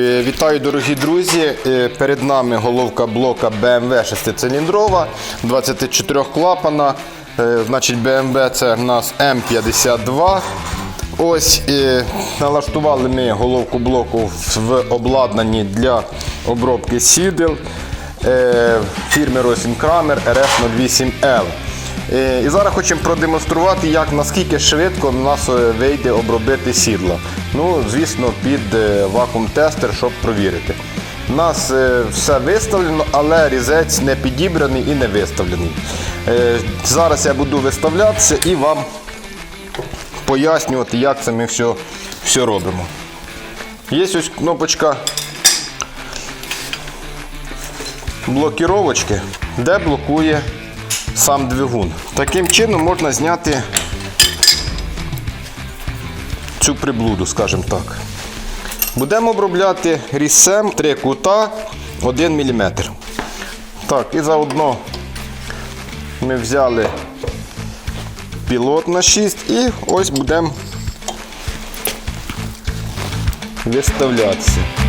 Е, Вітаю, дорогі друзі! Е, Перед нами головка блока BMW 6-циліндрова, 24 клапана. Е, Значить, BMW це в нас М52. Ось налаштували ми головку блоку в обладнанні для обробки сідел фірми Крамер RS08L. Е, І зараз хочемо продемонструвати, як наскільки швидко в нас вийде обробити сідло. Ну, звісно, під е, вакуум-тестер, щоб провірити. У нас е, все виставлено, але різець не підібраний і не виставлений. Е, Зараз я буду виставлятися і вам пояснювати, як це ми все, все робимо. Є ось кнопочка блокіровочки, де блокує сам двигун. Таким чином можна зняти цю приблуду, скажімо так. Будемо обробляти різцем 3 кута 1 мм. Так, і заодно ми взяли пілот на 6 і ось будемо виставлятися.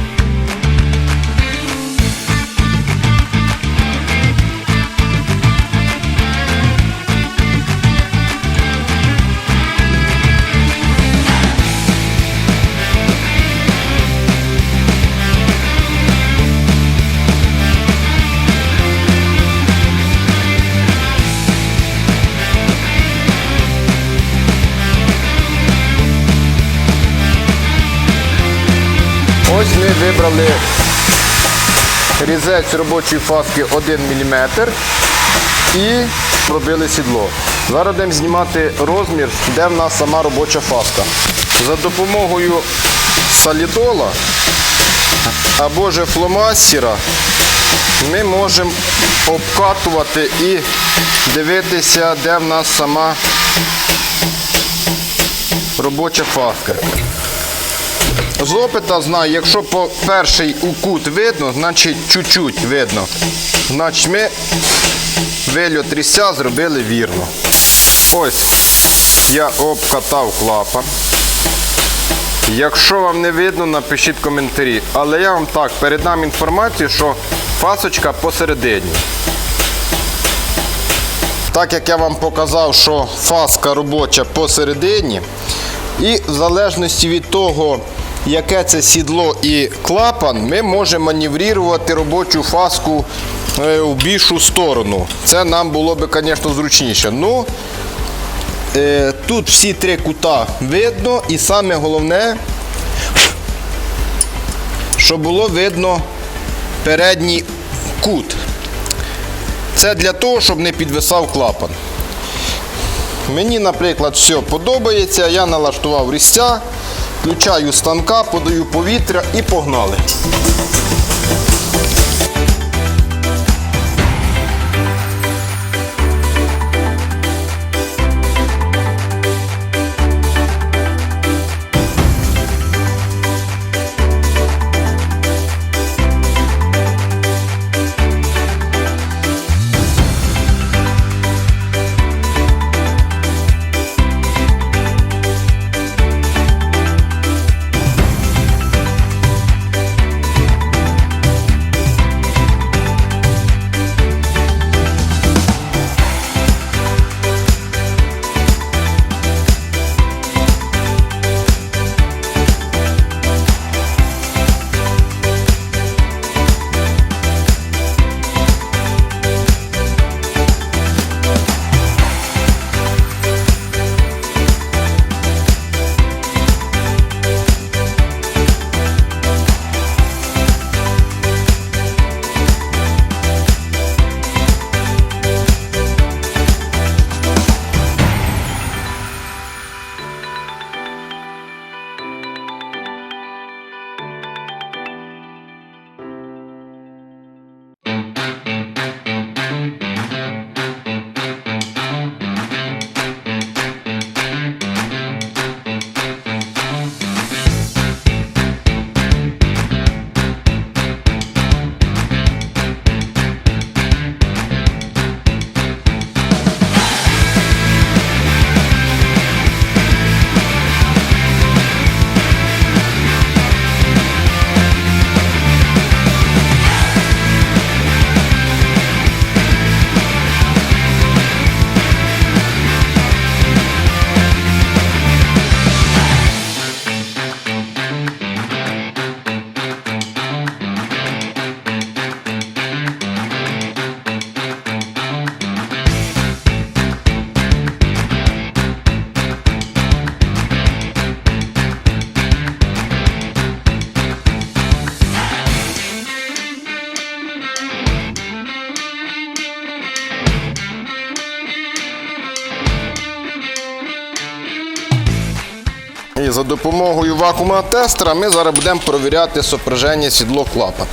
Ось ми вибрали різець робочої фаски 1 мм і робили сідло. Зараз будемо знімати розмір, де в нас сама робоча фаска. За допомогою солідола або же фломастера ми можемо обкатувати і дивитися, де в нас сама робоча фаска. З опита знаю, якщо по перший укут видно, значить чуть-чуть видно. Значить ми вильот різця зробили вірно. Ось я обкатав клапан. Якщо вам не видно, напишіть коментарі. Але я вам так передам інформацію, що фасочка посередині. Так як я вам показав, що фаска робоча посередині, і в залежності від того, яке це сідло і клапан, ми можемо маневрувати робочу фаску е, в більшу сторону. Це нам було б, звісно, зручніше. Ну, е, тут всі три кута видно, і саме головне, щоб було видно передній кут. Це для того, щоб не підвисав клапан. Мені, наприклад, все подобається. Я налаштував різця, включаю станка, подаю повітря і погнали. За допомогою вакуумного тестера ми зараз будемо перевіряти сопряження сідло клапан.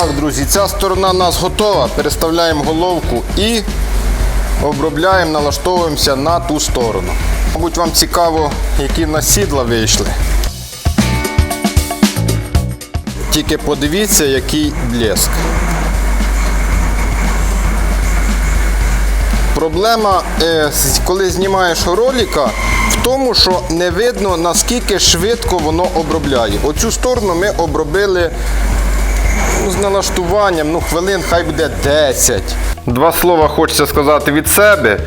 Так, друзі, ця сторона у нас готова. Переставляємо головку і обробляємо, налаштовуємося на ту сторону. Мабуть, вам цікаво, які в нас сідла вийшли. Тільки подивіться, який блеск. Проблема, е, коли знімаєш ролика, в тому, що не видно, наскільки швидко воно обробляє. Оцю сторону ми обробили Ну, з налаштуванням, ну хвилин хай буде 10. Два слова хочеться сказати від себе.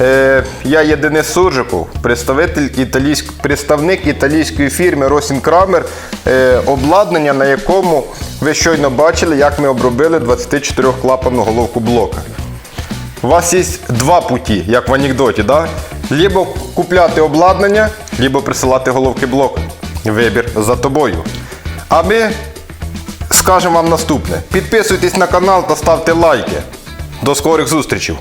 Е, я є Денис Суржиков, представитель італійськ... представник італійської фірми Росін Крамер, е, обладнання, на якому ви щойно бачили, як ми обробили 24 клапанну головку блока. У вас є два путі, як в анекдоті, да? Либо купляти обладнання, либо присилати головки блоку. Вибір за тобою. А ми скажемо вам наступне. Підписуйтесь на канал та ставте лайки. До скорих зустрічей!